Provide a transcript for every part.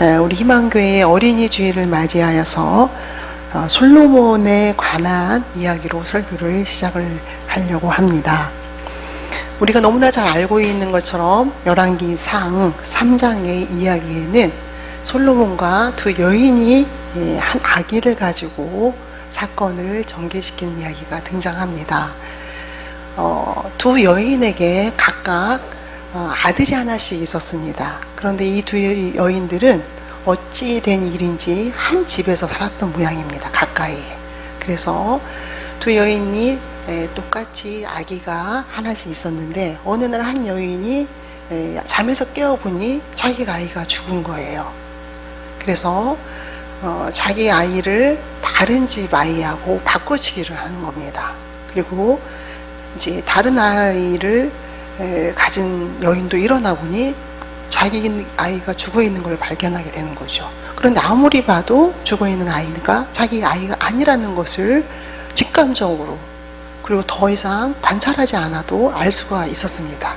에, 우리 희망교회 어린이 주일을 맞이하여서 어, 솔로몬에 관한 이야기로 설교를 시작을 하려고 합니다. 우리가 너무나 잘 알고 있는 것처럼 열왕기 상 3장의 이야기에는 솔로몬과 두 여인이 예, 한 아기를 가지고 사건을 전개시키는 이야기가 등장합니다. 어, 두 여인에게 각각 어, 아들이 하나씩 있었습니다. 그런데 이 두 여인들은 어찌 된 일인지 한 집에서 살았던 모양입니다. 가까이. 그래서 두 여인이 에, 똑같이 아기가 하나씩 있었는데 어느 날 한 여인이 에, 잠에서 깨어보니 자기가 아이가 죽은 거예요. 그래서 어, 자기 아이를 다른 집 아이하고 바꿔치기를 하는 겁니다. 그리고 이제 다른 아이를 에, 가진 여인도 일어나 보니 자기 아이가 죽어 있는 걸 발견하게 되는 거죠. 그런데 아무리 봐도 죽어 있는 아이가 자기 아이가 아니라는 것을 직감적으로 그리고 더 이상 관찰하지 않아도 알 수가 있었습니다.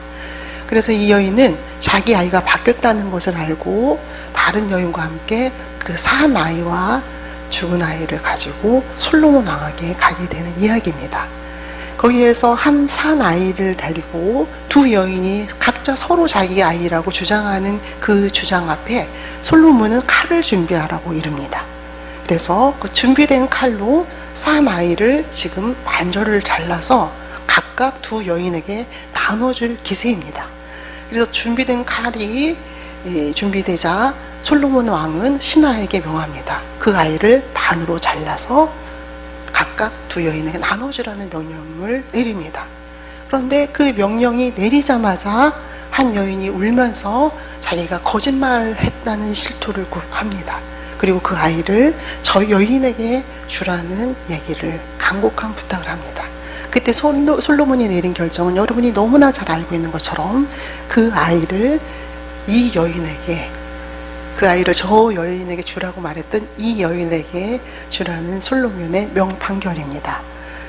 그래서 이 여인은 자기 아이가 바뀌었다는 것을 알고 다른 여인과 함께 그 산 아이와 죽은 아이를 가지고 솔로몬 왕에게 가게 되는 이야기입니다. 거기에서 한 산 아이를 데리고 두 여인이 각자 서로 자기 아이라고 주장하는 그 주장 앞에 솔로몬은 칼을 준비하라고 이릅니다. 그래서 그 준비된 칼로 산 아이를 지금 반절을 잘라서 각각 두 여인에게 나눠줄 기세입니다. 그래서 준비된 칼이 예, 준비되자 솔로몬 왕은 신하에게 명합니다. 그 아이를 반으로 잘라서 각각 두 여인에게 나눠주라는 명령을 내립니다. 그런데 그 명령이 내리자마자 한 여인이 울면서 자기가 거짓말을 했다는 실토를 합니다. 그리고 그 아이를 저 여인에게 주라는 얘기를 간곡한 부탁을 합니다. 그때 솔로몬이 내린 결정은 여러분이 너무나 잘 알고 있는 것처럼 그 아이를 이 여인에게 그 아이를 저 여인에게 주라고 말했던 이 여인에게 주라는 솔로몬의 명판결입니다.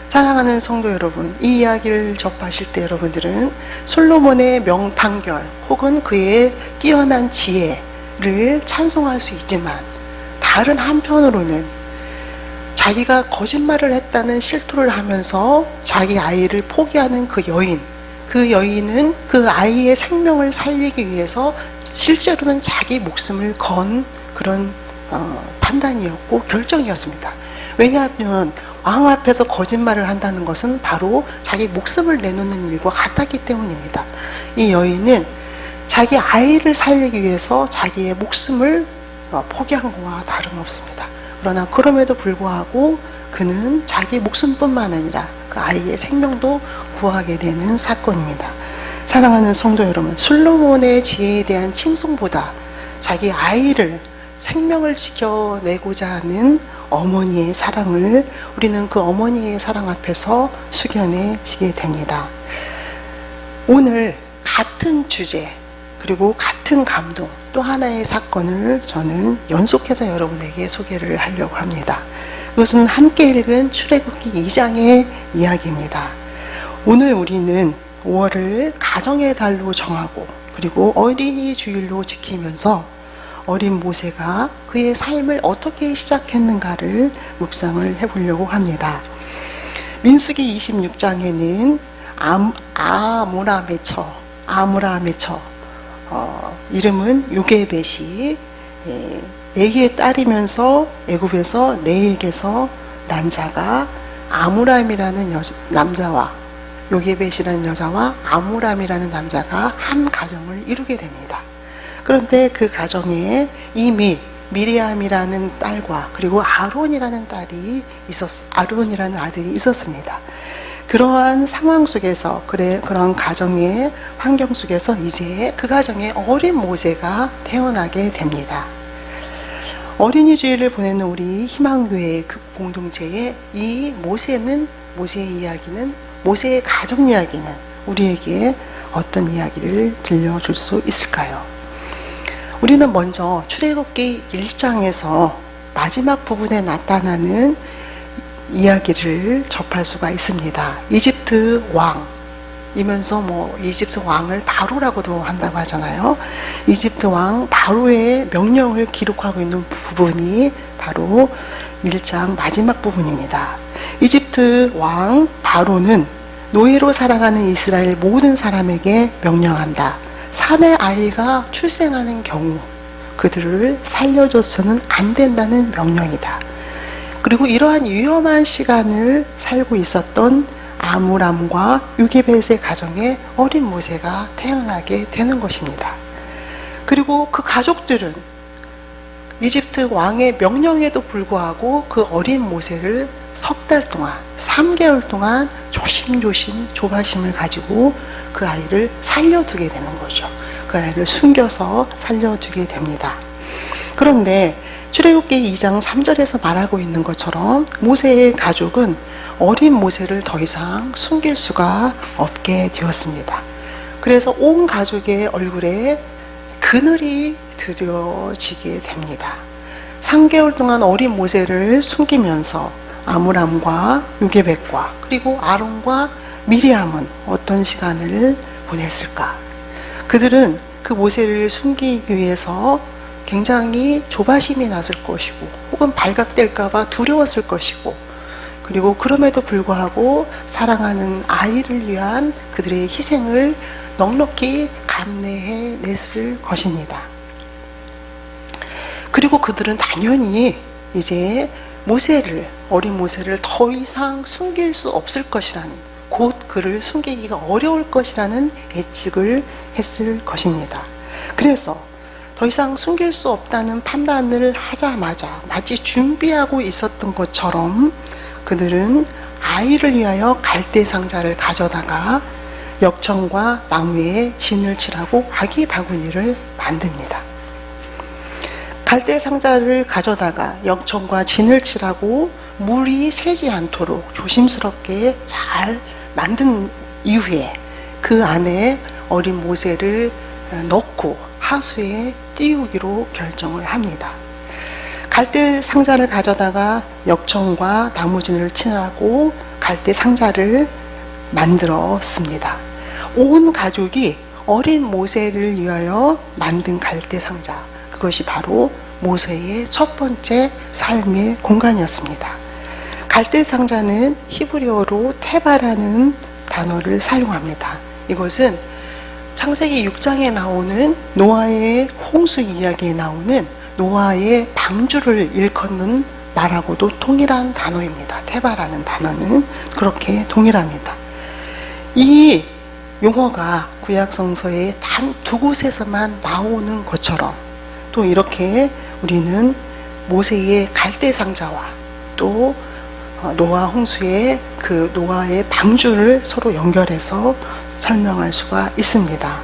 사랑하는 성도 여러분, 이 이야기를 접하실 때 여러분들은 솔로몬의 명판결 혹은 그의 뛰어난 지혜를 찬송할 수 있지만 다른 한편으로는 자기가 거짓말을 했다는 실토를 하면서 자기 아이를 포기하는 그 여인, 그 여인은 그 아이의 생명을 살리기 위해서 실제로는 자기 목숨을 건 그런 어, 판단이었고 결정이었습니다. 왜냐하면 왕 앞에서 거짓말을 한다는 것은 바로 자기 목숨을 내놓는 일과 같았기 때문입니다. 이 여인은 자기 아이를 살리기 위해서 자기의 목숨을 어, 포기한 것과 다름없습니다. 그러나 그럼에도 불구하고 그는 자기 목숨뿐만 아니라 그 아이의 생명도 구하게 되는 사건입니다. 사랑하는 성도 여러분, 솔로몬의 지혜에 대한 칭송보다 자기 아이를 생명을 지켜내고자 하는 어머니의 사랑을 우리는 그 어머니의 사랑 앞에서 숙연해지게 됩니다. 오늘 같은 주제 그리고 같은 감동 또 하나의 사건을 저는 연속해서 여러분에게 소개를 하려고 합니다. 이것은 함께 읽은 출애굽기 2장의 이야기입니다. 오늘 우리는 5월을 가정의 달로 정하고 그리고 어린이 주일로 지키면서 어린 모세가 그의 삶을 어떻게 시작했는가를 묵상을 해보려고 합니다. 민수기 26장에는 아무라메처, 아무라메처, 어, 이름은 요게벳이 예, 레이의 딸이면서 애굽에서 레이에게서 난 자가 아무람이라는 여, 남자와 요게벳이라는 여자와 아무람이라는 남자가 한 가정을 이루게 됩니다. 그런데 그 가정에 이미 미리암이라는 딸과 그리고 아론이라는 딸이 있었, 아론이라는 아들이 있었습니다. 그러한 상황 속에서 그래 그런 가정의 환경 속에서 이제 그 가정에 어린 모세가 태어나게 됩니다. 어린이 주일을 보내는 우리 희망교회 그 공동체의 이 모세는 모세의 이야기는 모세의 가정 이야기는 우리에게 어떤 이야기를 들려줄 수 있을까요? 우리는 먼저 출애굽기 1장에서 마지막 부분에 나타나는 이야기를 접할 수가 있습니다. 이집트 왕 이면서 뭐 이집트 왕을 바로라고도 한다고 하잖아요. 이집트 왕 바로의 명령을 기록하고 있는 부분이 바로 1장 마지막 부분입니다. 이집트 왕 바로는 노예로 살아가는 이스라엘 모든 사람에게 명령한다. 산의 아이가 출생하는 경우 그들을 살려줘서는 안 된다는 명령이다. 그리고 이러한 위험한 시간을 살고 있었던 아므람과 유게벳의 가정에 어린 모세가 태어나게 되는 것입니다. 그리고 그 가족들은 이집트 왕의 명령에도 불구하고 그 어린 모세를 석 달 동안, 3개월 동안 조심조심 조바심을 가지고 그 아이를 살려두게 되는 거죠. 그 아이를 숨겨서 살려두게 됩니다. 그런데 출애굽기 2장 3절에서 말하고 있는 것처럼 모세의 가족은 어린 모세를 더 이상 숨길 수가 없게 되었습니다. 그래서 온 가족의 얼굴에 그늘이 들여지게 됩니다. 3개월 동안 어린 모세를 숨기면서 아므람과 요게백과 그리고 아론과 미리암은 어떤 시간을 보냈을까? 그들은 그 모세를 숨기기 위해서 굉장히 조바심이 났을 것이고 혹은 발각될까봐 두려웠을 것이고 그리고 그럼에도 불구하고 사랑하는 아이를 위한 그들의 희생을 넉넉히 감내해 냈을 것입니다. 그리고 그들은 당연히 이제 모세를 어린 모세를 더 이상 숨길 수 없을 것이라는 곧 그를 숨기기가 어려울 것이라는 예측을 했을 것입니다. 그래서 더 이상 숨길 수 없다는 판단을 하자마자 마치 준비하고 있었던 것처럼 그들은 아이를 위하여 갈대 상자를 가져다가 역청과 나무에 진을 칠하고 아기 바구니를 만듭니다. 갈대 상자를 가져다가 역청과 진을 칠하고 물이 새지 않도록 조심스럽게 잘 만든 이후에 그 안에 어린 모세를 넣고 하수에 띄우기로 결정을 합니다. 갈대 상자를 가져다가 역청과 나무진을 칠하고 갈대 상자를 만들었습니다. 온 가족이 어린 모세를 위하여 만든 갈대 상자. 그것이 바로 모세의 첫 번째 삶의 공간이었습니다. 갈대 상자는 히브리어로 테바라는 단어를 사용합니다. 이것은 창세기 6장에 나오는 노아의 홍수 이야기에 나오는 노아의 방주를 일컫는 말하고도 동일한 단어입니다. 테바라는 단어는 그렇게 동일합니다. 이 용어가 구약 성서에 단 두 곳에서만 나오는 것처럼 또 이렇게 우리는 모세의 갈대 상자와 또 어, 노아 홍수의 그 노아의 방주를 서로 연결해서 설명할 수가 있습니다.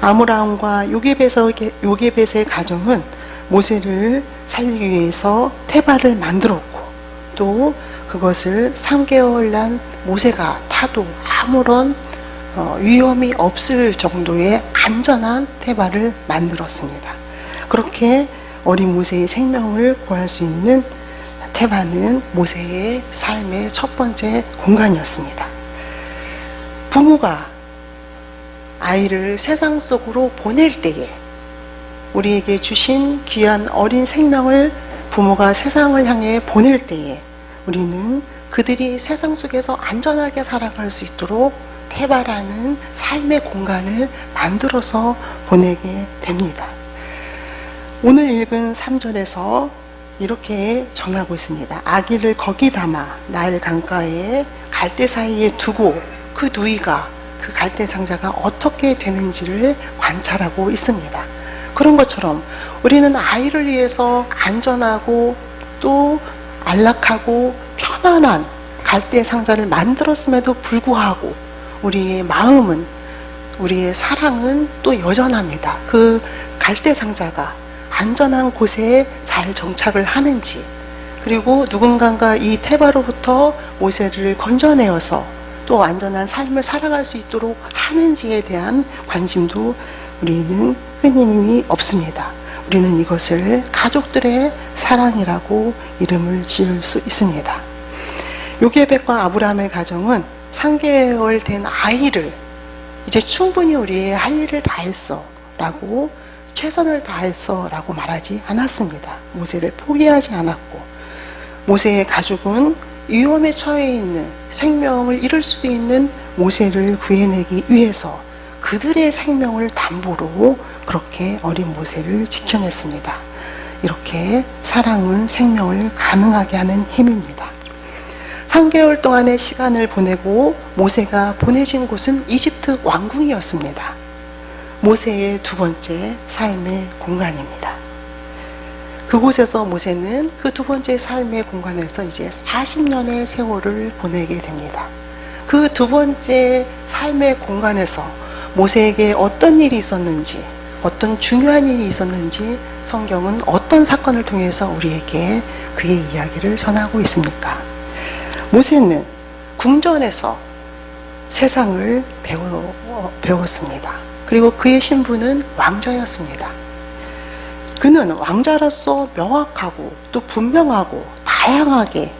아므라함과 요게벳의, 가정은 모세를 살리기 위해서 테바를 만들었고 또 그것을 3개월 난 모세가 타도 아무런 어, 위험이 없을 정도의 안전한 테바를 만들었습니다. 그렇게 어린 모세의 생명을 구할 수 있는 테바는 모세의 삶의 첫 번째 공간이었습니다. 부모가 아이를 세상 속으로 보낼 때에 우리에게 주신 귀한 어린 생명을 부모가 세상을 향해 보낼 때에 우리는 그들이 세상 속에서 안전하게 살아갈 수 있도록 테바라는 삶의 공간을 만들어서 보내게 됩니다. 오늘 읽은 3절에서 이렇게 전하고 있습니다. 아기를 거기 담아 나일 강가에 갈대 사이에 두고 그 누이가 그 갈대 상자가 어떻게 되는지를 관찰하고 있습니다. 그런 것처럼 우리는 아이를 위해서 안전하고 또 안락하고 편안한 갈대 상자를 만들었음에도 불구하고 우리의 마음은 우리의 사랑은 또 여전합니다. 그 갈대 상자가 안전한 곳에 잘 정착을 하는지 그리고 누군가가 이 테바로부터 모세를 건져내어서 또 안전한 삶을 살아갈 수 있도록 하는지에 대한 관심도 우리는 끊임이 없습니다. 우리는 이것을 가족들의 사랑이라고 이름을 지을 수 있습니다. 요게백과 아브라함의 가정은 3개월 된 아이를 이제 충분히 우리의 할 일을 다 했어. 라고 최선을 다했어. 라고 말하지 않았습니다. 모세를 포기하지 않았고, 모세의 가족은 위험에 처해 있는 생명을 잃을 수도 있는 모세를 구해내기 위해서 그들의 생명을 담보로 그렇게 어린 모세를 지켜냈습니다. 이렇게 사랑은 생명을 가능하게 하는 힘입니다. 3개월 동안의 시간을 보내고 모세가 보내진 곳은 이집트 왕궁이었습니다. 모세의 두 번째 삶의 공간입니다. 그곳에서 모세는 그 두 번째 삶의 공간에서 이제 40년의 세월을 보내게 됩니다. 그 두 번째 삶의 공간에서 모세에게 어떤 일이 있었는지, 어떤 중요한 일이 있었는지 성경은 어떤 사건을 통해서 우리에게 그의 이야기를 전하고 있습니까? 모세는 궁전에서 세상을 배워, 배웠습니다. 그리고 그의 신분은 왕자였습니다. 그는 왕자로서 명확하고 또 분명하고 다양하게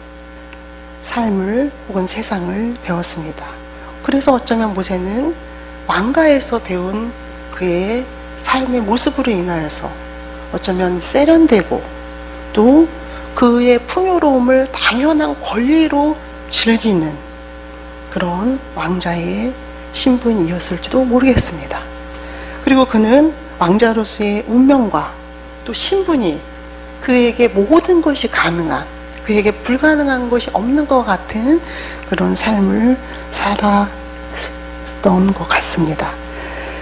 삶을 혹은 세상을 배웠습니다. 그래서 어쩌면 모세는 왕가에서 배운 그의 삶의 모습으로 인하여서 어쩌면 세련되고 또 그의 풍요로움을 당연한 권리로 즐기는 그런 왕자의 신분이었을지도 모르겠습니다. 그리고 그는 왕자로서의 운명과 또 신분이 그에게 모든 것이 가능한 그에게 불가능한 것이 없는 것 같은 그런 삶을 살았던 것 같습니다.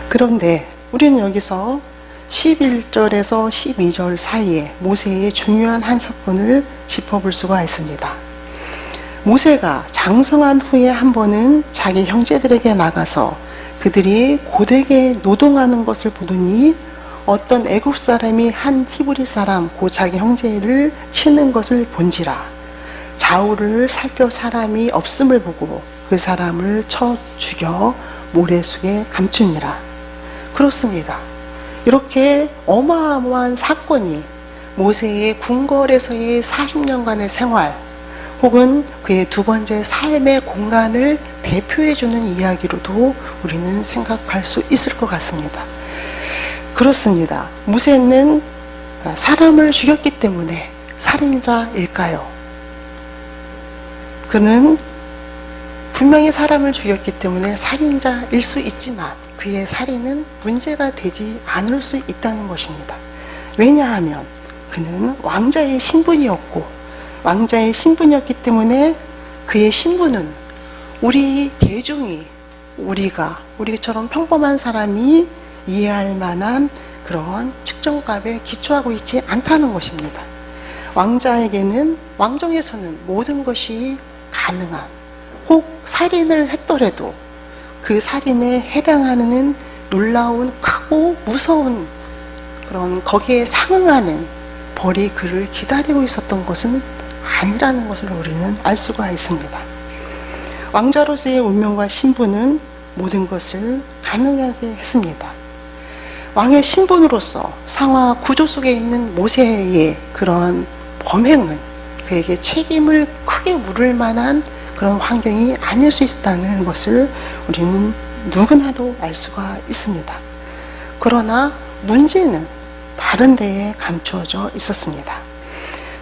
그런데 우리는 여기서 11절에서 12절 사이에 모세의 중요한 한 사건을 짚어볼 수가 있습니다. 모세가 장성한 후에 한 번은 자기 형제들에게 나가서 그들이 고되게 노동하는 것을 보더니 어떤 애굽 사람이 한 히브리 사람 고 자기 형제를 치는 것을 본지라 좌우를 살펴 사람이 없음을 보고 그 사람을 쳐 죽여 모래 속에 감추니라 그렇습니다. 이렇게 어마어마한 사건이 모세의 궁궐에서의 40년간의 생활 혹은 그의 두 번째 삶의 공간을 대표해주는 이야기로도 우리는 생각할 수 있을 것 같습니다. 그렇습니다. 모세는 사람을 죽였기 때문에 살인자일까요? 그는 분명히 사람을 죽였기 때문에 살인자일 수 있지만 그의 살인은 문제가 되지 않을 수 있다는 것입니다. 왜냐하면 그는 왕자의 신분이었고 왕자의 신분이었기 때문에 그의 신분은 우리 대중이 우리가 우리처럼 평범한 사람이 이해할 만한 그런 측정값에 기초하고 있지 않다는 것입니다. 왕자에게는 왕정에서는 모든 것이 가능한 혹 살인을 했더라도 그 살인에 해당하는 놀라운 크고 무서운 그런 거기에 상응하는 벌이 그를 기다리고 있었던 것은 아니라는 것을 우리는 알 수가 있습니다. 왕자로서의 운명과 신분은 모든 것을 가능하게 했습니다. 왕의 신분으로서 상하 구조 속에 있는 모세의 그런 범행은 그에게 책임을 크게 물을 만한 그런 환경이 아닐 수 있다는 것을 우리는 누구나도 알 수가 있습니다. 그러나 문제는 다른 데에 감추어져 있었습니다.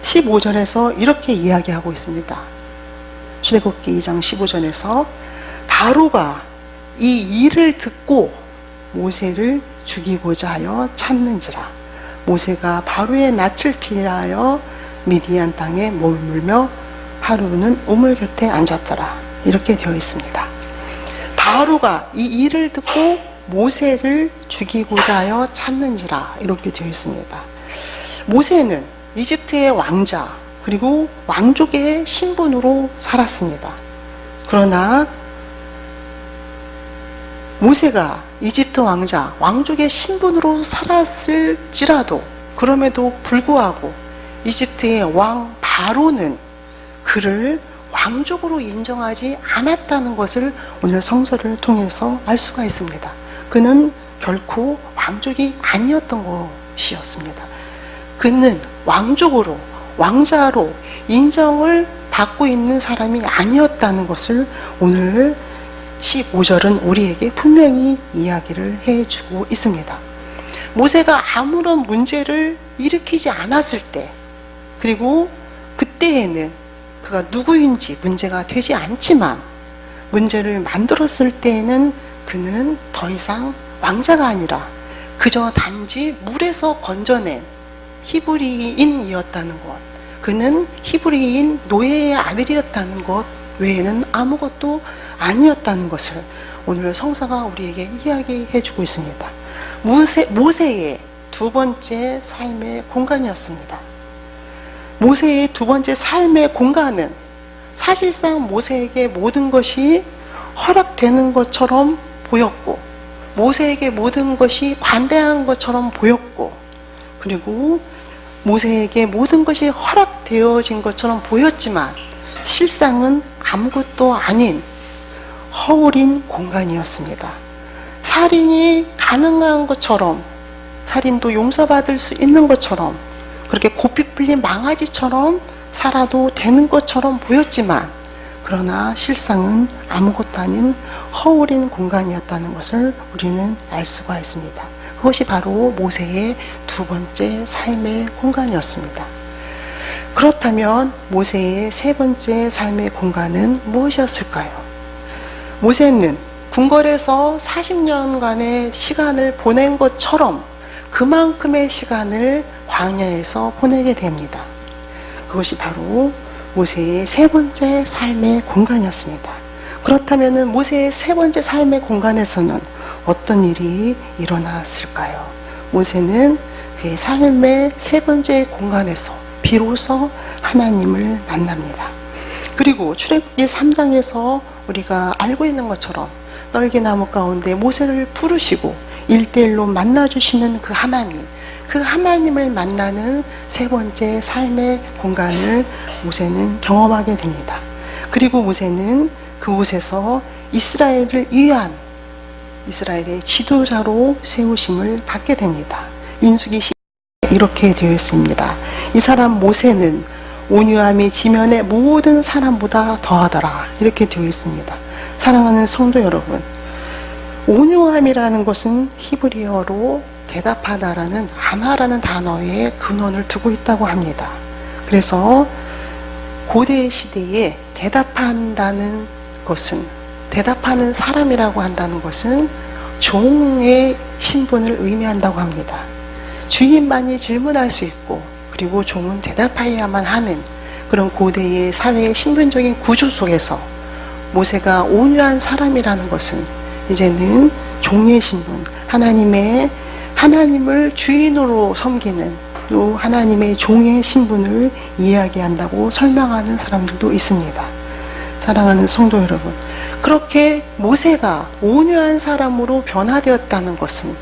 15절에서 이렇게 이야기하고 있습니다. 출애굽기 2장 15절에서 바로가 이 일을 듣고 모세를 죽이고자 하여 찾는지라 모세가 바로의 낯을 피하여 미디안 땅에 머물며 하루는 우물 곁에 앉았더라 이렇게 되어 있습니다. 바로가 이 일을 듣고 모세를 죽이고자 하여 찾는지라 이렇게 되어 있습니다. 모세는 이집트의 왕자 그리고 왕족의 신분으로 살았습니다. 그러나 모세가 이집트 왕자, 왕족의 신분으로 살았을지라도 그럼에도 불구하고 이집트의 왕 바로는 그를 왕족으로 인정하지 않았다는 것을 오늘 성서를 통해서 알 수가 있습니다. 그는 결코 왕족이 아니었던 것이었습니다. 그는 왕족으로, 왕자로 인정을 받고 있는 사람이 아니었다는 것을 오늘 15절은 우리에게 분명히 이야기를 해주고 있습니다. 모세가 아무런 문제를 일으키지 않았을 때, 그리고 그때에는 그가 누구인지 문제가 되지 않지만, 문제를 만들었을 때에는 그는 더 이상 왕자가 아니라 그저 단지 물에서 건져낸 히브리인이었다는 것. 그는 히브리인 노예의 아들이었다는 것 외에는 아무것도 아니었다는 것을 오늘 성사가 우리에게 이야기해 주고 있습니다. 모세, 모세의 두 번째 삶의 공간이었습니다. 모세의 두 번째 삶의 공간은 사실상 모세에게 모든 것이 허락되는 것처럼 보였고, 모세에게 모든 것이 관대한 것처럼 보였고, 그리고 모세에게 모든 것이 허락되어진 것처럼 보였지만, 실상은 아무것도 아닌 허울인 공간이었습니다. 살인이 가능한 것처럼, 살인도 용서받을 수 있는 것처럼, 그렇게 고삐 풀린 망아지처럼 살아도 되는 것처럼 보였지만, 그러나 실상은 아무것도 아닌 허울인 공간이었다는 것을 우리는 알 수가 있습니다. 그것이 바로 모세의 두 번째 삶의 공간이었습니다. 그렇다면 모세의 세 번째 삶의 공간은 무엇이었을까요? 모세는 궁궐에서 40년간의 시간을 보낸 것처럼 그만큼의 시간을 광야에서 보내게 됩니다. 그것이 바로 모세의 세 번째 삶의 공간이었습니다. 그렇다면 모세의 세 번째 삶의 공간에서는 어떤 일이 일어났을까요? 모세는 그의 삶의 세 번째 공간에서 비로소 하나님을 만납니다. 그리고 출애굽기 3장에서 우리가 알고 있는 것처럼 떨기나무 가운데 모세를 부르시고 일대일로 만나주시는 그 하나님, 그 하나님을 만나는 세 번째 삶의 공간을 모세는 경험하게 됩니다. 그리고 모세는 그곳에서 이스라엘을 위한 이스라엘의 지도자로 세우심을 받게 됩니다. 민수기 시 이렇게 되어 있습니다. 이 사람 모세는 온유함이 지면의 모든 사람보다 더하더라. 이렇게 되어 있습니다. 사랑하는 성도 여러분, 온유함이라는 것은 히브리어로 대답하다라는 아나라는 단어에 근원을 두고 있다고 합니다. 그래서 고대 시대에 대답한다는 것은 대답하는 사람이라고 한다는 것은 종의 신분을 의미한다고 합니다. 주인만이 질문할 수 있고 그리고 종은 대답해야만 하는 그런 고대의 사회의 신분적인 구조 속에서 모세가 온유한 사람이라는 것은 이제는 종의 신분, 하나님의 하나님을 주인으로 섬기는 또 하나님의 종의 신분을 이야기한다고 설명하는 사람들도 있습니다. 사랑하는 성도 여러분, 그렇게 모세가 온유한 사람으로 변화되었다는 것은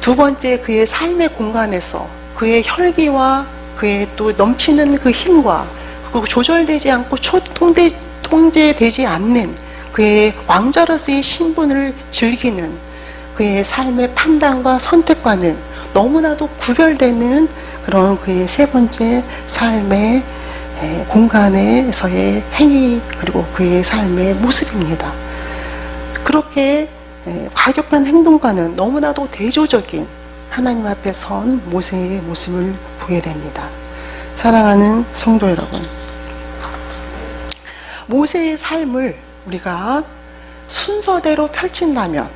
두 번째 그의 삶의 공간에서 그의 혈기와 그의 또 넘치는 그 힘과 그리고 조절되지 않고 초통대, 통제되지 않는 그의 왕자로서의 신분을 즐기는 그의 삶의 판단과 선택과는 너무나도 구별되는 그런 그의 세 번째 삶의 에, 공간에서의 행위 그리고 그의 삶의 모습입니다. 그렇게 에, 과격한 행동과는 너무나도 대조적인 하나님 앞에 선 모세의 모습을 보게 됩니다. 사랑하는 성도 여러분, 모세의 삶을 우리가 순서대로 펼친다면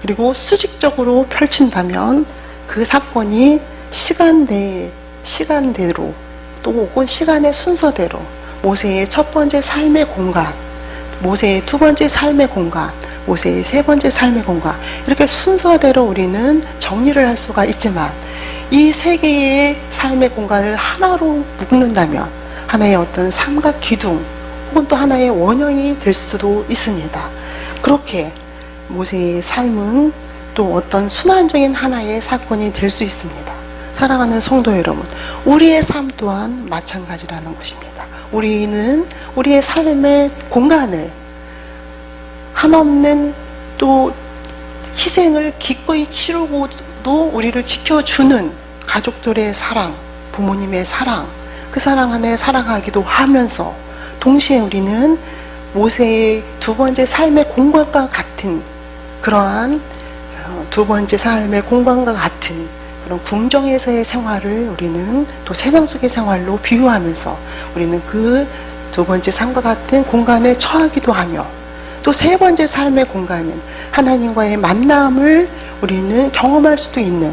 그리고 수직적으로 펼친다면 그 사건이 시간대 시간대로 또 혹은 시간의 순서대로 모세의 첫 번째 삶의 공간, 모세의 두 번째 삶의 공간, 모세의 세 번째 삶의 공간 이렇게 순서대로 우리는 정리를 할 수가 있지만 이 세 개의 삶의 공간을 하나로 묶는다면 하나의 어떤 삼각 기둥 혹은 또 하나의 원형이 될 수도 있습니다. 그렇게 모세의 삶은 또 어떤 순환적인 하나의 사건이 될 수 있습니다. 사랑하는 성도 여러분, 우리의 삶 또한 마찬가지라는 것입니다. 우리는 우리의 삶의 공간을 한없는 또 희생을 기꺼이 치르고도 우리를 지켜주는 가족들의 사랑, 부모님의 사랑, 그 사랑 안에 살아가기도 하면서 동시에 우리는 모세의 두 번째 삶의 공간과 같은 그러한 어, 두 번째 삶의 공간과 같은 그런 궁정에서의 생활을 우리는 또 세상 속의 생활로 비유하면서 우리는 그 두 번째 삶과 같은 공간에 처하기도 하며 또 세 번째 삶의 공간인 하나님과의 만남을 우리는 경험할 수도 있는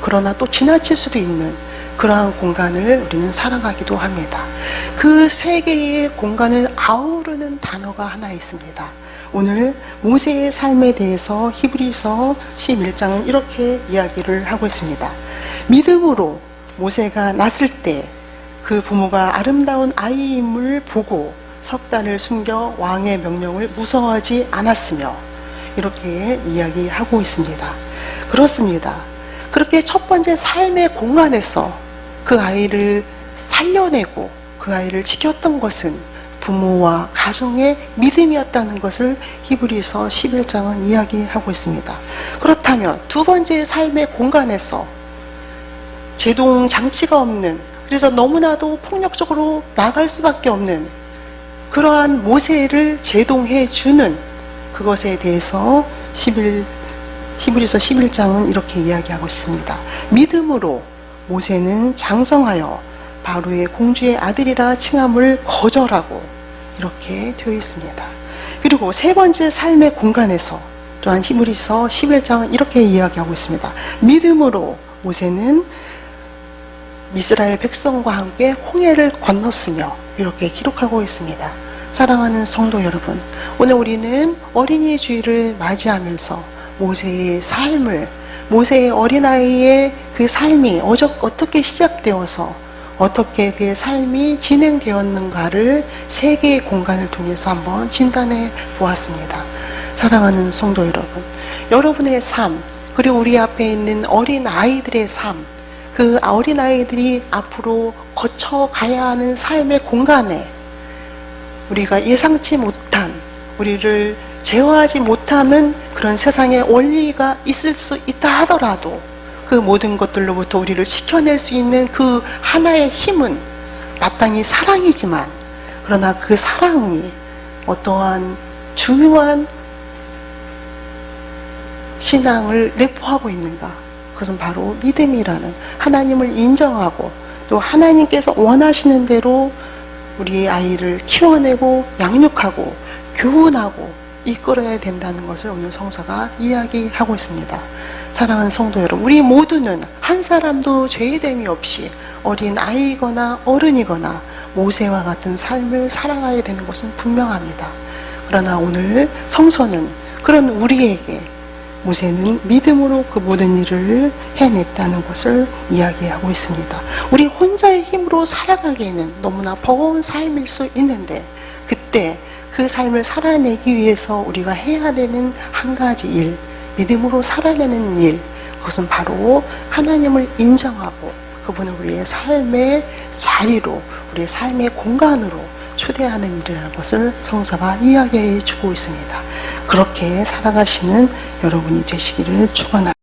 그러나 또 지나칠 수도 있는 그러한 공간을 우리는 살아가기도 합니다. 그 세 개의 공간을 아우르는 단어가 하나 있습니다. 오늘 모세의 삶에 대해서 히브리서 11장은 이렇게 이야기를 하고 있습니다. 믿음으로 모세가 났을 때 그 부모가 아름다운 아이임을 보고 석 달을 숨겨 왕의 명령을 무서워하지 않았으며 이렇게 이야기하고 있습니다. 그렇습니다. 그렇게 첫 번째 삶의 공간에서 그 아이를 살려내고 그 아이를 지켰던 것은 부모와 가정의 믿음이었다는 것을 히브리서 11장은 이야기하고 있습니다. 그렇다면 두 번째 삶의 공간에서 제동 장치가 없는 그래서 너무나도 폭력적으로 나갈 수밖에 없는 그러한 모세를 제동해 주는 그것에 대해서 11 히브리서 11장은 이렇게 이야기하고 있습니다. 믿음으로 모세는 장성하여 바로의 공주의 아들이라 칭함을 거절하고 이렇게 되어 있습니다. 그리고 세 번째 삶의 공간에서 또한 히브리서 11장은 이렇게 이야기하고 있습니다. 믿음으로 모세는 이스라엘 백성과 함께 홍해를 건넜으며 이렇게 기록하고 있습니다. 사랑하는 성도 여러분, 오늘 우리는 어린이 주일을 맞이하면서 모세의 삶을, 모세의 어린아이의 그 삶이 어저, 어떻게 시작되어서 어떻게 그의 삶이 진행되었는가를 세 개의 공간을 통해서 한번 진단해 보았습니다. 사랑하는 성도 여러분, 여러분의 삶, 그리고 우리 앞에 있는 어린 아이들의 삶, 그 어린 아이들이 앞으로 거쳐가야 하는 삶의 공간에 우리가 예상치 못한 우리를 제어하지 못하는 그런 세상의 원리가 있을 수 있다 하더라도 그 모든 것들로부터 우리를 지켜낼 수 있는 그 하나의 힘은 마땅히 사랑이지만 그러나 그 사랑이 어떠한 중요한 신앙을 내포하고 있는가? 그것은 바로 믿음이라는 하나님을 인정하고 또 하나님께서 원하시는 대로 우리 아이를 키워내고 양육하고 교훈하고 이끌어야 된다는 것을 오늘 성서가 이야기하고 있습니다. 사랑하는 성도 여러분, 우리 모두는 한 사람도 죄됨이 없이 어린 아이거나 어른이거나 모세와 같은 삶을 살아가야 되는 것은 분명합니다. 그러나 오늘 성서는 그런 우리에게 모세는 믿음으로 그 모든 일을 해냈다는 것을 이야기하고 있습니다. 우리 혼자의 힘으로 살아가기에는 너무나 버거운 삶일 수 있는데 그때 그 삶을 살아내기 위해서 우리가 해야 되는 한 가지 일, 믿음으로 살아내는 일, 그것은 바로 하나님을 인정하고 그분을 우리의 삶의 자리로, 우리의 삶의 공간으로 초대하는 일이라는 것을 성서가 이야기해 주고 있습니다. 그렇게 살아가시는 여러분이 되시기를 축원합니다.